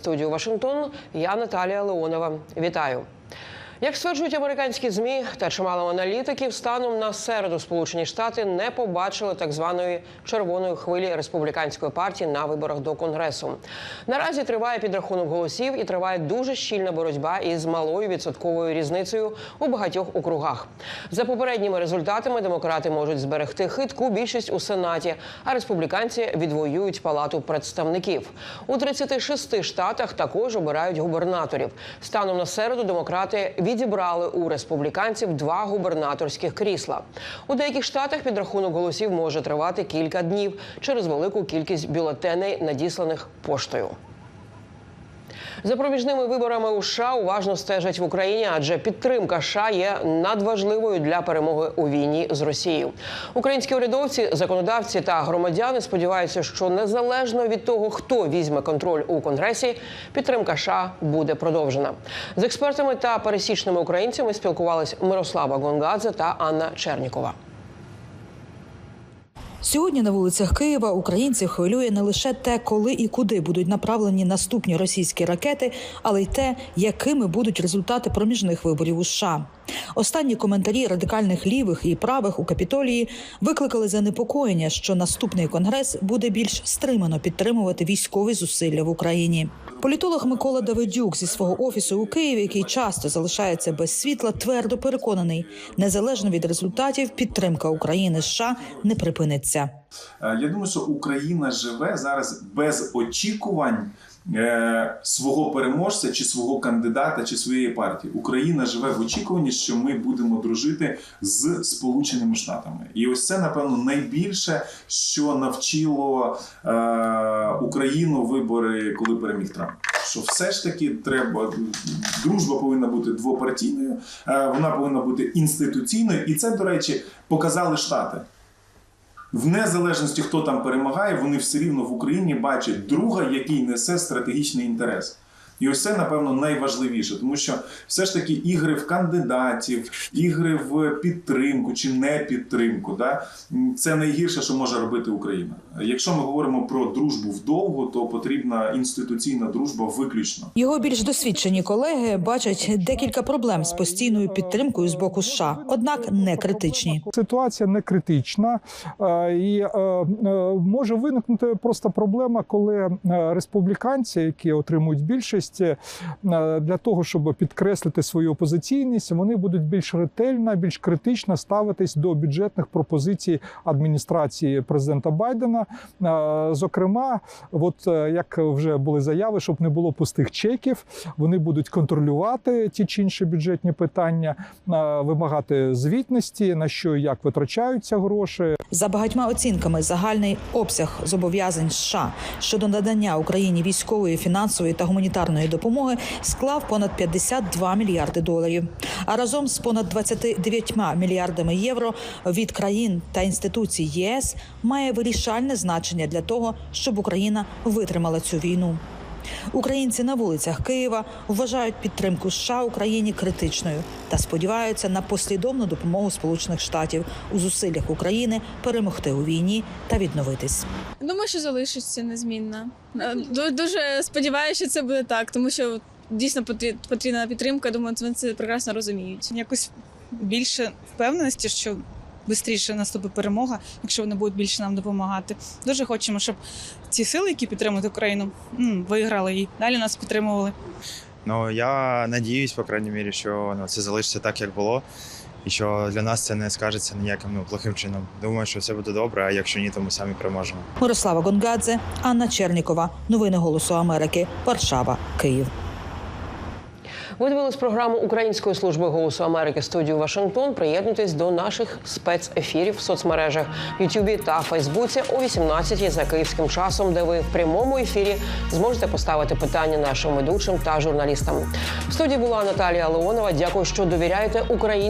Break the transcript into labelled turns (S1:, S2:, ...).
S1: Студію Вашингтон. Я Наталія Леонова. Вітаю. Як стверджують американські змі та чимало аналітиків, станом на середу Сполучені Штати не побачили так званої червоної хвилі республіканської партії на виборах до конгресу. Наразі триває підрахунок голосів і триває дуже щільна боротьба із малою відсотковою різницею у багатьох округах. За попередніми результатами демократи можуть зберегти хитку більшість у сенаті, а республіканці відвоюють палату представників. У 36 штатах також обирають губернаторів. Станом на середу демократи відібрали у республіканців два губернаторських крісла. У деяких штатах підрахунок голосів може тривати кілька днів через велику кількість бюлетеней, надісланих поштою. За проміжними виборами у США уважно стежать в Україні, адже підтримка США є надважливою для перемоги у війні з Росією. Українські урядовці, законодавці та громадяни сподіваються, що незалежно від того, хто візьме контроль у конгресі, підтримка США буде продовжена. З експертами та пересічними українцями спілкувались Мирослава Гонгадзе та Анна Чернікова.
S2: Сьогодні на вулицях Києва українців хвилює не лише те, коли і куди будуть направлені наступні російські ракети, але й те, якими будуть результати проміжних виборів у США. Останні коментарі радикальних лівих і правих у капітолії викликали занепокоєння, що наступний конгрес буде більш стримано підтримувати військові зусилля в Україні. Політолог Микола Давидюк зі свого офісу у Києві, який часто залишається без світла, твердо переконаний, незалежно від результатів, підтримка України США не припиниться.
S3: Е, Я думаю, що Україна живе зараз без очікувань е, свого переможця, чи свого кандидата, чи своєї партії. Україна живе в очікуванні, що ми будемо дружити з Сполученими Штатами. І ось це, напевно, найбільше, що навчило е, Україну вибори, коли переміг Трамп. Що все ж таки треба дружба повинна бути двопартійною, е, вона повинна бути інституційною, і це, до речі, показали Штати. В незалежності, хто там перемагає, вони все рівно в Україні бачать друга, який несе стратегічний інтерес. І ось це, напевно, найважливіше, тому що все ж таки ігри в кандидатів, ігри в підтримку чи не підтримку, да, це найгірше, що може робити Україна. Якщо ми говоримо про дружбу вдовго, то потрібна інституційна дружба виключно.
S2: Його більш досвідчені колеги бачать декілька проблем з постійною підтримкою з боку США, однак не критичні.
S4: Ситуація не критична е, і е, е, може виникнути просто проблема, коли республіканці, які отримують більшість, е, для того, щоб підкреслити свою опозиційність, вони будуть більш ретельно, більш критично ставитись до бюджетних пропозицій адміністрації президента Байдена. Е, Зокрема, от е, як вже були заяви, щоб не було пустих чеків, вони будуть контролювати ті чи інші бюджетні питання, вимагати звітності на що і як витрачаються гроші.
S2: За багатьма оцінками, загальний обсяг зобов'язань США щодо надання Україні військової, фінансової та гуманітарної допомоги склав понад 52 мільярди доларів. А разом з понад 29 мільярдами євро від країн та інституцій ЄС має вирішальне значення для того, щоб Україна витримала цю війну. Українці на вулицях Києва вважають підтримку США Україні критичною та сподіваються на послідовну допомогу Сполучених Штатів у зусиллях України перемогти у війні та відновитись.
S5: Думаю, що залишиться незмінна. Е, Дуже сподіваюся, що це буде так, тому що дійсно потрібна підтримка. Думаю, вони це прекрасно розуміють.
S6: якось більше впевненості, що швидше наступить перемога, якщо вони будуть більше нам допомагати. Дуже хочемо, щоб ці сили, які підтримують Україну, виграли і далі нас підтримували.
S7: Ну я надіюсь, по крайній мірі, що ну, це залишиться так, як було, і що для нас це не скажеться ніяким ну, плохим чином. Думаю, що все буде добре, а якщо ні, то ми самі переможемо.
S2: Мирослава Гонгадзе, Анна Чернікова. Новини Голосу Америки. Варшава, Київ.
S1: Ви дивились програму Української служби голосу Америки студію Вашингтон. Приєднуйтесь до наших спецефірів в соцмережах Ютубі та Фейсбуці о 18 за київським часом, де ви в прямому ефірі зможете поставити питання нашим ведучим та журналістам. В студії була Наталія Леонова. Дякую, що довіряєте українській